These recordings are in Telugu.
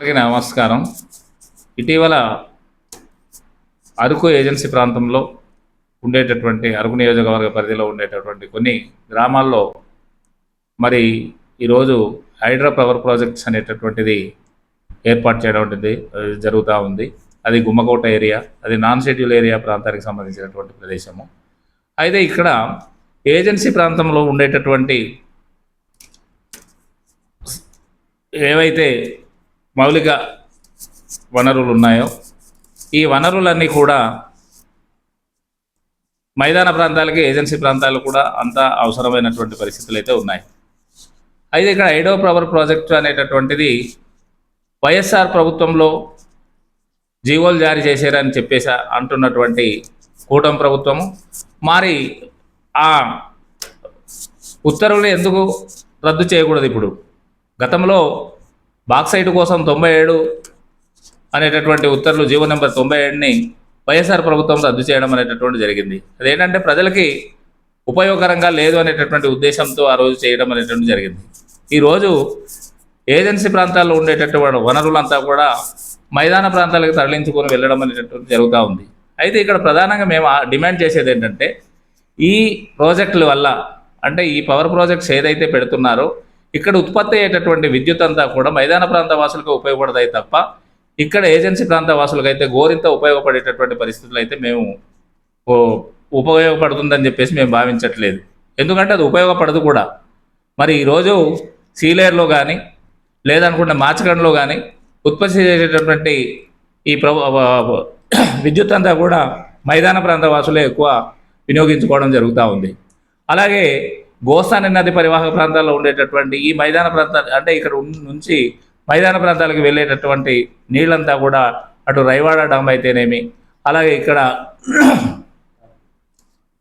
అందరికీ నమస్కారం. ఇటీవల అరకు ఏజెన్సీ ప్రాంతంలో ఉండేటటువంటి అరకు నియోజకవర్గ పరిధిలో ఉండేటటువంటి కొన్ని గ్రామాల్లో మరి ఈరోజు హైడ్రా పవర్ ప్రాజెక్ట్స్ అనేటటువంటిది ఏర్పాటు చేయడం అనేది జరుగుతూ ఉంది. అది గుమ్మకోట ఏరియా అది నాన్ షెడ్యూల్ ఏరియా ప్రాంతానికి సంబంధించినటువంటి ప్రదేశము. అయితే ఇక్కడ ఏజెన్సీ ప్రాంతంలో ఉండేటటువంటి ఏవైతే మౌలిక వనరులు ఉన్నాయో ఈ వనరులన్నీ కూడా మైదాన ప్రాంతాలకి ఏజెన్సీ ప్రాంతాలు కూడా అంత అవసరమైనటువంటి పరిస్థితులు అయితే ఉన్నాయి. అయితే ఇక్కడ ఐడో పవర్ ప్రాజెక్టు అనేటటువంటిది వైఎస్ఆర్ ప్రభుత్వంలో జీవోలు జారీ చేశారని చెప్పేసి అంటున్నటువంటి కూటమి ప్రభుత్వము. మరి ఆ ఉత్తర్వులు ఎందుకు రద్దు చేయకూడదు ఇప్పుడు? గతంలో బాక్సైట్ కోసం తొంభై ఏడు అనేటటువంటి ఉత్తర్వులు జీవో నెంబర్ తొంభై ఏడుని వైఎస్ఆర్ ప్రభుత్వం రద్దు చేయడం అనేటటువంటి జరిగింది. అదేంటంటే ప్రజలకి ఉపయోగకరంగా లేదు అనేటటువంటి ఉద్దేశంతో ఆ రోజు చేయడం అనేటువంటి జరిగింది. ఈరోజు ఏజెన్సీ ప్రాంతాల్లో ఉండేటటువంటి వనరులంతా కూడా మైదాన ప్రాంతాలకు తరలించుకొని వెళ్ళడం అనేటటువంటి జరుగుతూ ఉంది. అయితే ఇక్కడ ప్రధానంగా మేము డిమాండ్ చేసేది ఏంటంటే ఈ ప్రాజెక్టుల వల్ల అంటే ఈ పవర్ ప్రాజెక్ట్స్ ఏదైతే పెడుతున్నారో ఇక్కడ ఉత్పత్తి అయ్యేటటువంటి విద్యుత్ అంతా కూడా మైదాన ప్రాంత వాసులకు ఉపయోగపడతాయి తప్ప ఇక్కడ ఏజెన్సీ ప్రాంత వాసులకు అయితే గోరింత ఉపయోగపడేటటువంటి పరిస్థితులు అయితే మేము ఉపయోగపడుతుందని చెప్పేసి మేము భావించట్లేదు. ఎందుకంటే అది ఉపయోగపడదు కూడా. మరి ఈరోజు సీలేర్లో కానీ లేదనుకుంటే మాచకండ్లో కానీ ఉత్పత్తి చేసేటటువంటి ఈ ప్రభు విద్యుత్ అంతా కూడా మైదాన ప్రాంత వాసులే ఎక్కువ వినియోగించుకోవడం జరుగుతూ ఉంది. అలాగే గోస్తాని నది పరివాహక ప్రాంతాల్లో ఉండేటటువంటి ఈ మైదాన ప్రాంతాలు అంటే ఇక్కడ నుంచి మైదాన ప్రాంతాలకు వెళ్ళేటటువంటి నీళ్ళంతా కూడా అటు రైవాడ డామ్ అయితేనేమి అలాగే ఇక్కడ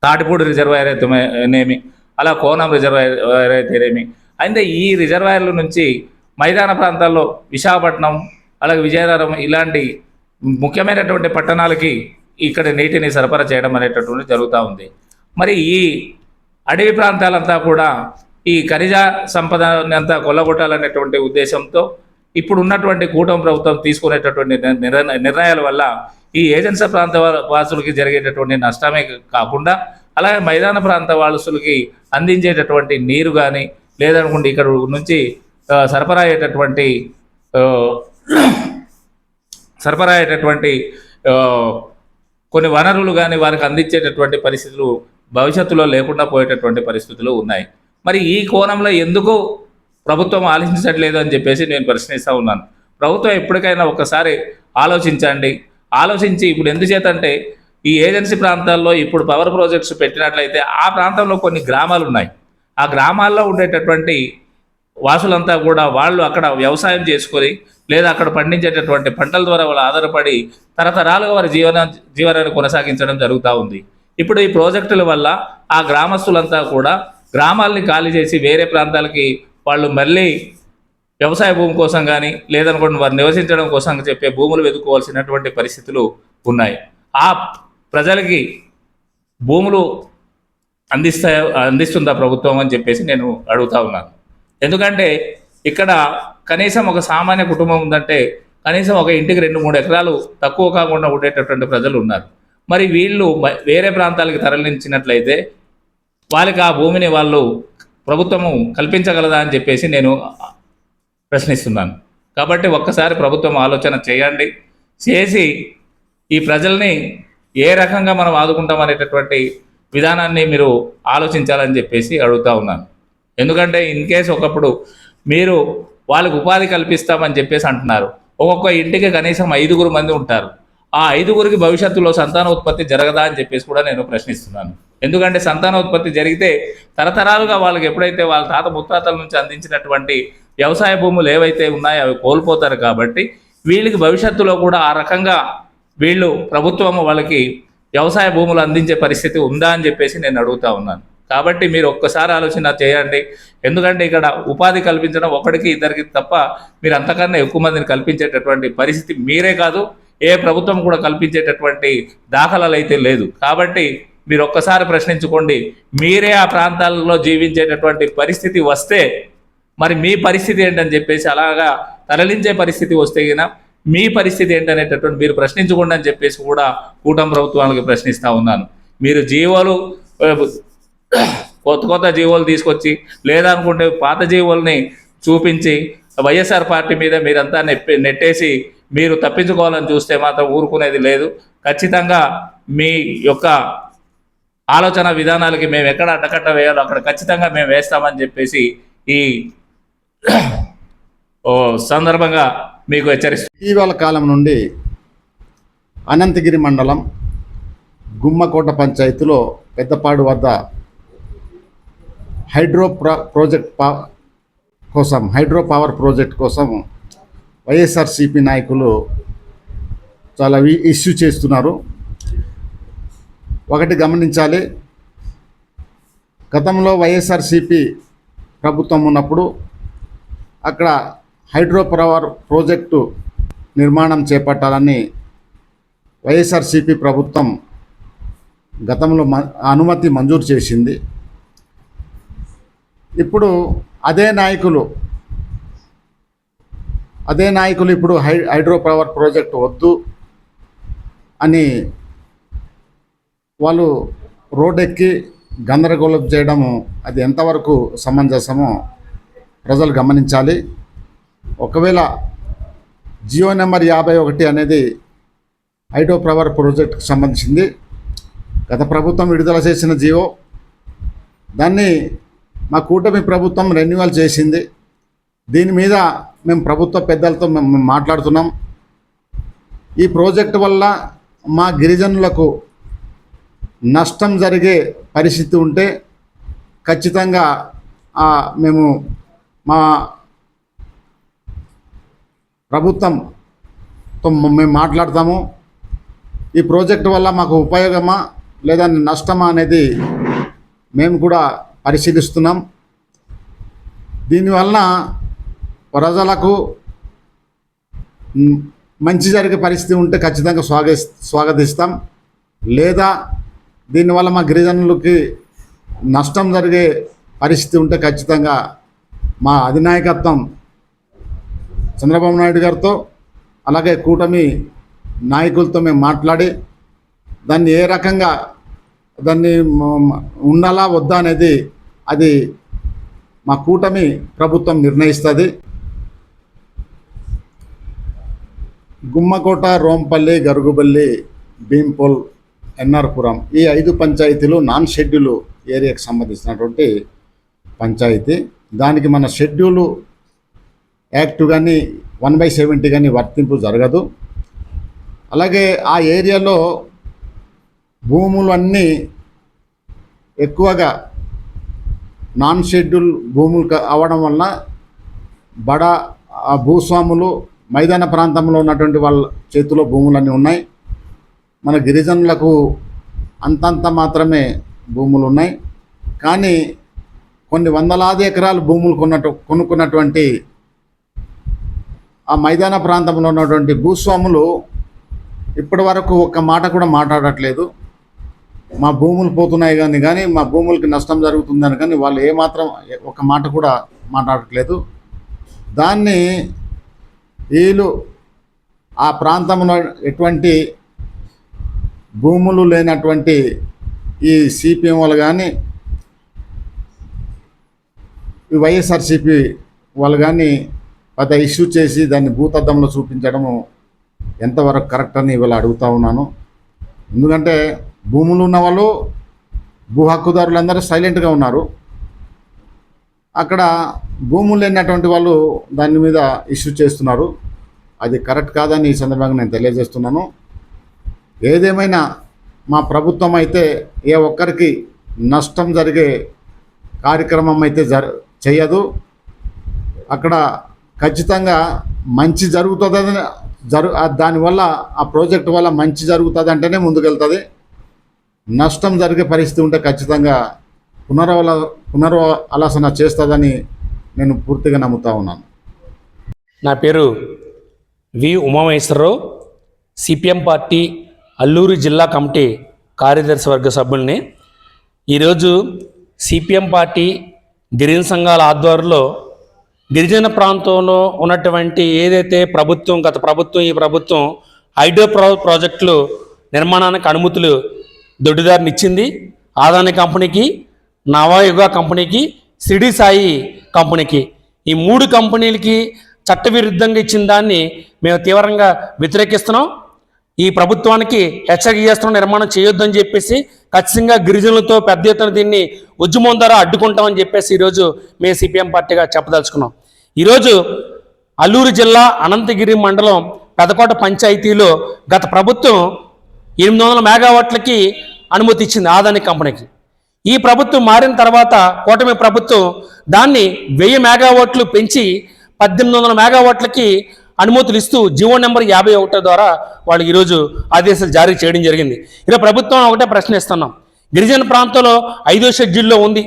తాటిపూడి రిజర్వాయర్ అయితేనేమి అలా కోనం రిజర్వాయర్ అయితేనేమి. అయితే ఈ రిజర్వాయర్ల నుంచి మైదాన ప్రాంతాల్లో విశాఖపట్నం అలాగే విజయనగరం ఇలాంటి ముఖ్యమైనటువంటి పట్టణాలకి ఇక్కడ నీటిని సరఫరా చేయడం అనేటటువంటి జరుగుతూ ఉంది. మరి ఈ అడవి ప్రాంతాలంతా కూడా ఈ ఖనిజ సంపదని అంతా కొల్లగొట్టాలనేటువంటి ఉద్దేశంతో ఇప్పుడు ఉన్నటువంటి కూటమి ప్రభుత్వం తీసుకునేటటువంటి నిర్ణయాల వల్ల ఈ ఏజెన్సీ ప్రాంత వాసులకి జరిగేటటువంటి నష్టమే కాకుండా అలాగే మైదాన ప్రాంత వాసులకి అందించేటటువంటి నీరు కానీ లేదనుకుంటే ఇక్కడ నుంచి సరఫరా అయ్యేటటువంటి సరఫరా అయ్యేటటువంటి కొన్ని వనరులు కానీ వారికి అందించేటటువంటి పరిస్థితులు భవిష్యత్తులో లేకుండా పోయేటటువంటి పరిస్థితులు ఉన్నాయి. మరి ఈ కోణంలో ఎందుకు ప్రభుత్వం ఆలోచించట్లేదు అని చెప్పేసి నేను ప్రశ్నిస్తూ ఉన్నాను. ప్రభుత్వం ఎప్పటికైనా ఒకసారి ఆలోచించండి. ఆలోచించి ఇప్పుడు ఎందుచేతంటే ఈ ఏజెన్సీ ప్రాంతాల్లో ఇప్పుడు పవర్ ప్రాజెక్ట్స్ పెట్టినట్లయితే ఆ ప్రాంతంలో కొన్ని గ్రామాలు ఉన్నాయి. ఆ గ్రామాల్లో ఉండేటటువంటి వాసులంతా కూడా వాళ్ళు అక్కడ వ్యవసాయం చేసుకొని లేదా అక్కడ పండించేటటువంటి పంటల ద్వారా వాళ్ళు ఆధారపడి తరతరాలుగా వారి జీవన జీవనాన్ని కొనసాగించడం జరుగుతూ ఉంది. ఇప్పుడు ఈ ప్రాజెక్టుల వల్ల ఆ గ్రామస్తులంతా కూడా గ్రామాల్ని ఖాళీ చేసి వేరే ప్రాంతాలకి వాళ్ళు మళ్ళీ వ్యవసాయ భూమి కోసం కానీ లేదనుకోండి వారు నివసించడం కోసం చెప్పే భూములు వెతుక్కోవాల్సినటువంటి పరిస్థితులు ఉన్నాయి. ఆ ప్రజలకి భూములు అందిస్తా అందిస్తుందా ప్రభుత్వం అని చెప్పేసి నేను అడుగుతా ఉన్నాను. ఎందుకంటే ఇక్కడ కనీసం ఒక సామాన్య కుటుంబం ఉందంటే కనీసం ఒక ఇంటికి రెండు మూడు ఎకరాలు తక్కువ కాకుండా ఉండేటటువంటి ప్రజలు ఉన్నారు. మరి వీళ్ళు వేరే ప్రాంతాలకు తరలించినట్లయితే వాళ్ళకి ఆ భూమిని వాళ్ళు ప్రభుత్వము కల్పించగలదా అని చెప్పేసి నేను ప్రశ్నిస్తున్నాను. కాబట్టి ఒక్కసారి ప్రభుత్వం ఆలోచన చేయండి. చేసి ఈ ప్రజల్ని ఏ రకంగా మనం ఆదుకుంటాం అనేటటువంటి విధానాన్ని మీరు ఆలోచించాలని చెప్పేసి అడుగుతా ఉన్నాను. ఎందుకంటే ఇన్ కేస్ ఒకప్పుడు మీరు వాళ్ళకు ఉపాధి కల్పిస్తామని చెప్పేసి అంటున్నారు. ఒక్కొక్క ఇంటికి కనీసం ఐదుగురు మంది ఉంటారు. ఆ ఐదుగురికి భవిష్యత్తులో సంతానోత్పత్తి జరగదా అని చెప్పేసి కూడా నేను ప్రశ్నిస్తున్నాను. ఎందుకంటే సంతానోత్పత్తి జరిగితే తరతరాలుగా వాళ్ళకి ఎప్పుడైతే వాళ్ళ తాత ముత్తాతల నుంచి అందించినటువంటి వ్యవసాయ భూములు ఏవైతే ఉన్నాయో అవి కోల్పోతారు కాబట్టి వీళ్ళకి భవిష్యత్తులో కూడా ఆ రకంగా వీళ్ళు ప్రభుత్వం వాళ్ళకి వ్యవసాయ భూములు అందించే పరిస్థితి ఉందా అని చెప్పేసి నేను అడుగుతా ఉన్నాను. కాబట్టి మీరు ఒక్కసారి ఆలోచన చేయండి. ఎందుకంటే ఇక్కడ ఉపాధి కల్పించడం ఒకటికి ఇద్దరికి తప్ప మీరు అంతకన్నా ఎక్కువ మందిని కల్పించేటటువంటి పరిస్థితి మీరే కాదు. ఏ ప్రభుత్వం కూడా కల్పించేటటువంటి దాఖలాలు అయితే లేదు. కాబట్టి మీరు ఒక్కసారి ప్రశ్నించుకోండి మీరే ఆ ప్రాంతాలలో జీవించేటటువంటి పరిస్థితి వస్తే మరి మీ పరిస్థితి ఏంటని చెప్పేసి అలాగా తరలించే పరిస్థితి వస్తే గిన మీ పరిస్థితి ఏంటనేటటువంటి మీరు ప్రశ్నించకుండా అని చెప్పేసి కూడా కూటమి ప్రభుత్వానికి ప్రశ్నిస్తూ ఉన్నాను. మీరు జీవోలు కొత్త కొత్త జీవోలు తీసుకొచ్చి లేదనుకుంటే పాత జీవోల్ని చూపించి వైఎస్ఆర్ పార్టీ మీద మీరంతా నెప్పి నెట్టేసి మీరు తప్పించుకోవాలని చూస్తే మాత్రం ఊరుకునేది లేదు. ఖచ్చితంగా మీ యొక్క ఆలోచన విధానాలకి మేము ఎక్కడ అడ్డకట్ట వేయాలో అక్కడ ఖచ్చితంగా మేము వేస్తామని చెప్పేసి ఈ సందర్భంగా మీకు హెచ్చరిస్తాం ఇటీవల కాలం నుండి అనంతగిరి మండలం గుమ్మకోట పంచాయతీలో పెద్దపాడు వద్ద హైడ్రో ప్రా ప్రాజెక్ట్ పా కోసం హైడ్రో పవర్ ప్రాజెక్ట్ కోసం వైఎస్ఆర్సిపి నాయకులు చాలా ఇష్యూ చేస్తున్నారు. ఒకటి గమనించాలి. గతంలో వైఎస్ఆర్సిపి ప్రభుత్వం ఉన్నప్పుడు అక్కడ హైడ్రో పవర్ ప్రాజెక్టు నిర్మాణం చేపట్టాలని వైఎస్ఆర్సిపి ప్రభుత్వం గతంలో మ అనుమతి మంజూరు చేసింది. ఇప్పుడు అదే నాయకులు అదే నాయకులు ఇప్పుడు హై హైడ్రో పవర్ ప్రాజెక్ట్ వద్దు అని వాళ్ళు రోడ్డెక్కి గందరగోళం చేయడము అది ఎంతవరకు సమంజసమో ప్రజలు గమనించాలి. ఒకవేళ జియో నెంబర్ యాభై ఒకటి అనేది హైడ్రో పవర్ ప్రాజెక్టుకు సంబంధించింది. గత ప్రభుత్వం విడుదల చేసిన జియో. దాన్ని మా కూటమి ప్రభుత్వం రెన్యువల్ చేసింది. దీని మీద మేము ప్రభుత్వ పెద్దలతో మేము మాట్లాడుతున్నాం. ఈ ప్రాజెక్ట్ వల్ల మా గిరిజనులకు నష్టం జరిగే పరిస్థితి ఉంటే ఖచ్చితంగా ఆ, మేము మా ప్రభుత్వంతో మేము మాట్లాడతాము. ఈ ప్రాజెక్ట్ వల్ల మాకు ఉపయోగమా లేదా నష్టమా అనేది మేము కూడా పరిశీలిస్తున్నాం. దీనివల్ల ప్రజలకు మంచి జరిగే పరిస్థితి ఉంటే ఖచ్చితంగా స్వాగ స్వాగతిస్తాం. లేదా దీనివల్ల మా గిరిజనులకి నష్టం జరిగే పరిస్థితి ఉంటే ఖచ్చితంగా మా అధినాయకత్వం చంద్రబాబు నాయుడు గారితో అలాగే కూటమి నాయకులతో మేము మాట్లాడి దాన్ని ఏ రకంగా దాన్ని ఉండాలా వద్దా అనేది అది మా కూటమి ప్రభుత్వం నిర్ణయిస్తుంది. గుమ్మకోట రోంపల్లి గరుగుబల్లి భీంపోల్ ఎన్ఆర్పురం ఈ ఐదు పంచాయతీలు నాన్ షెడ్యూల్ ఏరియాకు సంబంధించినటువంటి పంచాయతీ. దానికి మన షెడ్యూలు యాక్ట్ కానీ వన్ బై సెవెంటీ కానీ వర్తింపు జరగదు. అలాగే ఆ ఏరియాలో భూములు అన్నీ ఎక్కువగా నాన్ షెడ్యూల్ భూములు అవ్వడం అవడం వలన బడ భూస్వాములు మైదాన ప్రాంతంలో ఉన్నటువంటి వాళ్ళ చేతిలో భూములన్నీ ఉన్నాయి. మన గిరిజనులకు అంతంత మాత్రమే భూములు ఉన్నాయి. కానీ కొన్ని వందలాది ఎకరాలు భూములు కొన్నట్టు కొనుక్కున్నటువంటి ఆ మైదాన ప్రాంతంలో ఉన్నటువంటి భూస్వాములు ఇప్పటి వరకు ఒక్క మాట కూడా మాట్లాడట్లేదు. మా భూములు పోతున్నాయి కానీ కానీ మా భూములకి నష్టం జరుగుతుందని కానీ వాళ్ళు ఏమాత్రం ఒక మాట కూడా మాట్లాడట్లేదు. దాన్ని వీళ్ళు ఆ ప్రాంతంలో ఎటువంటి భూములు లేనటువంటి ఈ సిపిఎం కానీ ఈ వైఎస్ఆర్సిపి వాళ్ళు కానీ పెద్ద ఇష్యూ చేసి దాన్ని భూతద్దంలో చూపించడము ఎంతవరకు కరెక్ట్ అని ఇవాళ అడుగుతా ఉన్నాను. ఎందుకంటే భూములు ఉన్న వాళ్ళు భూ హక్కుదారులందరూ సైలెంట్గా ఉన్నారు. అక్కడ భూములు లేనటువంటి వాళ్ళు దాని మీద ఇష్యూ చేస్తున్నారు. అది కరెక్ట్ కాదని ఈ సందర్భంగా నేను తెలియజేస్తున్నాను. ఏదేమైనా మా ప్రభుత్వం అయితే ఏ ఒక్కరికి నష్టం జరిగే కార్యక్రమం అయితే జర చేయదు. అక్కడ ఖచ్చితంగా మంచి జరుగుతుందని జరు దానివల్ల ఆ ప్రాజెక్ట్ వల్ల మంచి జరుగుతుంది అంటేనే ముందుకెళ్తుంది. నష్టం జరిగే పరిస్థితి ఉంటే ఖచ్చితంగా పునరావల పునర్వ ఆలోచన చేస్తుందని నేను పూర్తిగా నమ్ముతా ఉన్నాను. నా పేరు V Umamaheswararao CPM party Alluri జిల్లా కమిటీ కార్యదర్శి వర్గ సభ్యుల్ని. ఈరోజు సిపిఎం పార్టీ గిరిజన సంఘాల ఆధ్వర్యంలో గిరిజన ప్రాంతంలో ఉన్నటువంటి ఏదైతే ప్రభుత్వం గత ప్రభుత్వం ఈ ప్రభుత్వం హైడ్రో ప్రో ప్రాజెక్టులు నిర్మాణానికి అనుమతులు దొడ్డిదారినిచ్చింది. ఆదాని కంపెనీకి నవయుగ కంపెనీకి సిడి సాయి కంపెనీకి. ఈ మూడు కంపెనీలకి చట్టవిరుద్ధంగా ఇచ్చిన దాన్ని మేము తీవ్రంగా వ్యతిరేకిస్తున్నాం. ఈ ప్రభుత్వానికి హెచ్చరిక చేస్తున్న నిర్మాణం చేయొద్దని చెప్పేసి ఖచ్చితంగా గిరిజనులతో పెద్ద ఎత్తున దీన్ని ఉద్యమం ద్వారా అడ్డుకుంటామని చెప్పేసి ఈరోజు మేము సిపిఎం పార్టీగా చెప్పదలుచుకున్నాం. ఈరోజు అల్లూరు జిల్లా అనంతగిరి మండలం పెదకోట పంచాయతీలో గత ప్రభుత్వం ఎనిమిది వందల మెగావాట్లకి అనుమతి ఇచ్చింది ఆదాని కంపెనీకి. ఈ ప్రభుత్వం మారిన తర్వాత కూటమి ప్రభుత్వం దాన్ని వెయ్యి మెగావాట్లు పెంచి పద్దెనిమిది వందల మెగావాట్లకి అనుమతులు ఇస్తూ జీవో నెంబర్ యాభై ఒకటో ద్వారా వాళ్ళు ఈరోజు ఆదేశాలు జారీ చేయడం జరిగింది. ఇలా ప్రభుత్వం ఒకటే ప్రశ్నిస్తున్నాం గిరిజన ప్రాంతంలో ఐదో షెడ్యూల్లో ఉంది.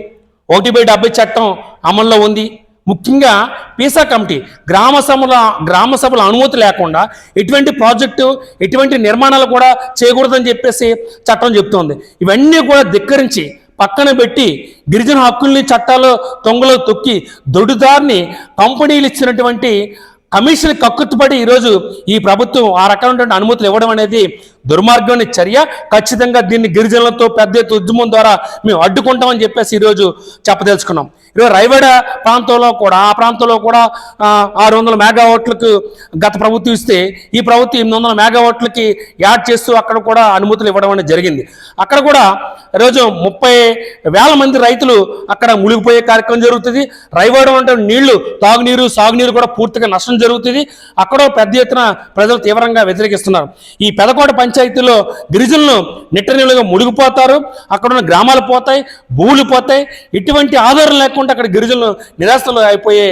ఒకటి బై డెబ్బై చట్టం అమల్లో ఉంది. ముఖ్యంగా పీసా కమిటీ గ్రామ సభల గ్రామ సభల అనుమతి లేకుండా ఎటువంటి ప్రాజెక్టు ఎటువంటి నిర్మాణాలు కూడా చేయకూడదని చెప్పేసి చట్టం చెప్తోంది. ఇవన్నీ కూడా ధిక్కరించి పక్కన పెట్టి గిరిజన హక్కుల్ని చట్టాలు తొంగలో తొక్కి దొడ్డుదారిని కంపెనీలు ఇచ్చినటువంటి కమిషన్ కక్కుతుపడి ఈరోజు ఈ ప్రభుత్వం ఆ రకమైనటువంటి అనుమతులు ఇవ్వడం అనేది దుర్మార్గమైన చర్య. ఖచ్చితంగా దీన్ని గిరిజనులతో పెద్ద ఎత్తు ఉద్యమం ద్వారా మేము అడ్డుకుంటామని చెప్పేసి ఈరోజు చెప్పదలుచుకున్నాం. ఈరోజు రైవేడ ప్రాంతంలో కూడా ఆ ప్రాంతంలో కూడా ఆరు వందల మెగావాట్లకు గత ప్రభుత్వం ఇస్తే ఈ ప్రభుత్వం ఎనిమిది వందల మెగావాట్లకి యాడ్ చేస్తూ అక్కడ కూడా అనుమతులు ఇవ్వడం అనేది జరిగింది. అక్కడ కూడా ఈరోజు ముప్పై వేల మంది రైతులు అక్కడ మునిగిపోయే కార్యక్రమం జరుగుతుంది. రైవేడ అంటే నీళ్ళు తాగునీరు సాగునీరు కూడా పూర్తిగా నష్టం జరుగుతుంది. అక్కడ పెద్ద ఎత్తున ప్రజలు తీవ్రంగా వ్యతిరేకిస్తున్నారు. ఈ పెదకోట పంచాయతీలో గిరిజనులు నిట్టనీళ్ళుగా మునిగిపోతారు. అక్కడ ఉన్న గ్రామాలు పోతాయి భూములు పోతాయి. ఇటువంటి ఆధారం లేకుండా అక్కడ గిరిజనులు నిరాశలు అయిపోయే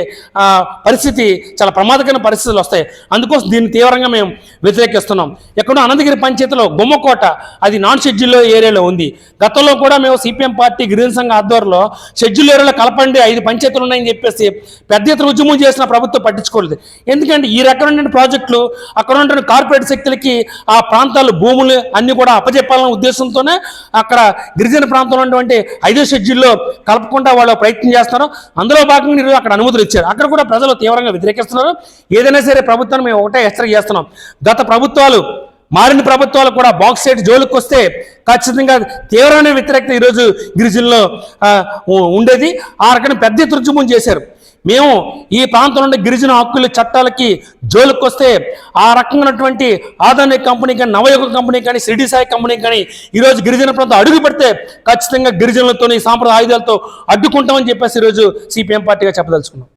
పరిస్థితి చాలా ప్రమాదకరమైన పరిస్థితులు వస్తాయి. అందుకోసం దీన్ని తీవ్రంగా మేము వ్యతిరేకిస్తున్నాం. ఎక్కడో అనంతగిరి పంచాయతీలో గుమ్మకోట అది నాన్ షెడ్యూల్ ఏరియాలో ఉంది. గతంలో కూడా మేము సిపిఎం పార్టీ గిరిజన సంఘ ఆధ్వర్యంలో షెడ్యూల్ ఏరియాలో కలపండి ఐదు పంచాయతీలు ఉన్నాయని చెప్పేసి పెద్ద ఎత్తున ఉద్యమం చేసిన ప్రభుత్వం పట్టించుకోలేదు. ఎందుకంటే ఈ రకమైన ప్రాజెక్టులు అక్కడ ఉన్న కార్పొరేట్ శక్తులకి ఆ ప్రాంతాలు భూములు అన్ని కూడా అప్పచెప్పాలనే ఉద్దేశంతోనే అక్కడ గిరిజన ప్రాంతంలో ఉన్నటువంటి ఐదో షెడ్యూల్లో కలపకుండా వాళ్ళు ప్రయత్నం చేస్తున్నారు. అందులో భాగంగా ఈరోజు అక్కడ అనుమతులు ఇచ్చారు. అక్కడ కూడా ప్రజలు తీవ్రంగా వ్యతిరేకిస్తున్నారు. ఏదైనా సరే ప్రభుత్వాన్ని మేము ఒకటే హెచ్చరిక చేస్తున్నాం. గత ప్రభుత్వాలు మారిన ప్రభుత్వాలు కూడా బాక్స్ సైడ్ జోలికి వస్తే ఖచ్చితంగా తీవ్రమైన వ్యతిరేకత ఈరోజు గిరిజనుల్లో ఉండేది. ఆ రకమైన పెద్ద ఎత్తున చేశారు. మేము ఈ ప్రాంతంలో గిరిజన హక్కుల చట్టాలకి జోలికి వస్తే ఆ రకమైనటువంటి ఆదాని కంపెనీ కానీ నవయుగ కంపెనీ కానీ సిడి సాయి కంపెనీ కానీ ఈరోజు గిరిజన ప్రాంతం అడుగు పెడితే ఖచ్చితంగా గిరిజనులతో సాంప్రదాయ ఆయుధాలతో అడ్డుకుంటామని చెప్పేసి ఈరోజు సిపిఎం పార్టీగా చెప్పదలుచుకున్నాం.